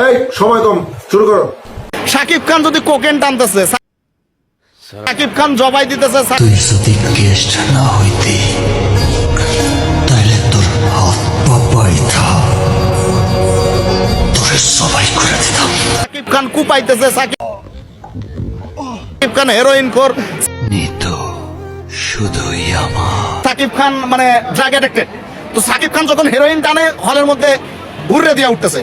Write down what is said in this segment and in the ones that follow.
এই সময় কম শুরু করো। সাকিব খান যদি কোকেন টানতেছে সাকিব খান জবাই দিতেছে তুই যদি গেস্ট না হইতি তাইলে তোর হাত পাপাই থাক তোরে সবাই করে দিতাম। সাকিব খান কুপাইতেছে সাকিব সাকিব খান হেরোইন খোর। নিত শুধুই আমার। সাকিব খান মানে ড্রাগ অ্যাডিক্টেড তো সাকিব খান যখন হেরোইন টানে হলের মধ্যে হুররে দিয়া উঠতেছে।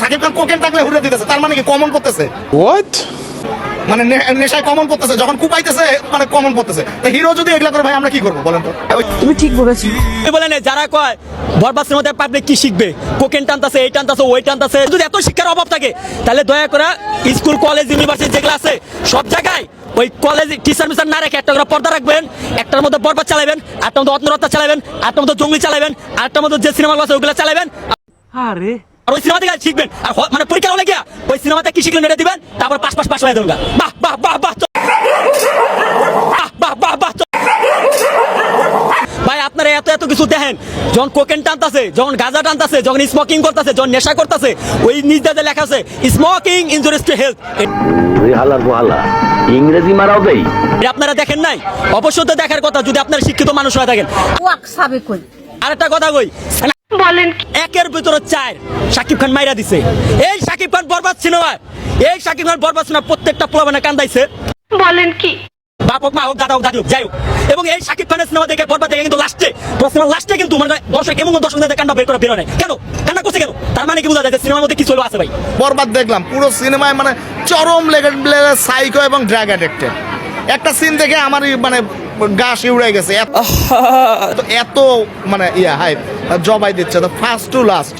সাকিব খান কোকেন টাকলে হুররে দিতেছে তার মানে কি কমন করতেছে? মানে নেশায় কমন করতেছে যখন কুপাইতেছে মানে কমন করতেছে। তো হিরো যদি এগুলা করে ভাই আমরা কি করব বলেন তো? তুমি ঠিক বলেছ। বলেন যারা কয় পাবলিক কি শিখবে? কোকেন টানতাছে এই টানতাছে ওই টানতাছে। যদি এত শিক্ষার অভাব থাকে তাহলে দয়া করে স্কুল কলেজ ইউনিভার্সিটি যেগুলো আছে সব জায়গায় ওই কলেজ টিচার মিচার না রেখে একটা করে পর্দা রাখবেন একটার মধ্যে বরবাদ চালাবেন আটটার মধ্যে অত্নরত্তা চালাবেন আটটার মধ্যে জঙ্গলি চালাবেন আটটার মধ্যে যে সিনেমাগুলো আছে ওগুলো চালাবেন। আরে। আর ওই সিনেমা থেকে শিখবেন। আর মানে পরীক্ষা হলে গিয়া ওই সিনেমাতে কি শিখলেন এটা দিবেন? তারপর পাশ পাশ পাশ হয়ে দেবেন বাহ বাহ বাহ বাহ তো- বাহ বাহ বাহ ভাই আপনারা এত এত কিছু দেখেন। যখন কোকেন টানতাছে যখন গাঁজা টানতাছে যখন স্মোকিং করতেছে যখন নেশা করতেছে ওই লেখা আছে স্মোকিং ইনজুরিস টু হেলথ ইংরেজি মারাও দেই। আপনারা দেখেন নাই? অবশ্যই তো দেখার কথা যদি আপনারা শিক্ষিত মানুষ হয়ে থাকেন। ওয়াক সাবে কই? আরেকটা কথা কই বলেন একের ভিতরে চার। সাকিব খান মাইরা দিছে। এই সাকিব খান বরবাদ সিনেমা এই সাকিব খান বরবাদ সিনেমা প্রত্যেকটা প্লাবনে কান্দাইছে। বলেন কি? বাপ হোক মা হোক দাদা হোক দাদি হোক যাই হোক। এবং এই সাকিব খানের সিনেমা দেখে বরবাদ দেখে কিন্তু লাস্টে সিনেমা লাস্টে কিন্তু মানে দর্শক এমন কান্না বের করে বেরো নাই। কেন? কান্না করছে কেন? তার মানে কি বোঝা যায় যে সিনেমার মধ্যে কিছু হলো আছে ভাই? বরবাদ দেখলাম। পুরো সিনেমায় মানে চরম লেভেলের সাইকো এবং ড্রাগ অ্যাডিক্টেড একটা সিন দেখে আমার মানে গা শিউড়ে গেছে। এত- এত মানে ইয়া হাই জবাই দিচ্ছে তো ফার্স্ট টু লাস্ট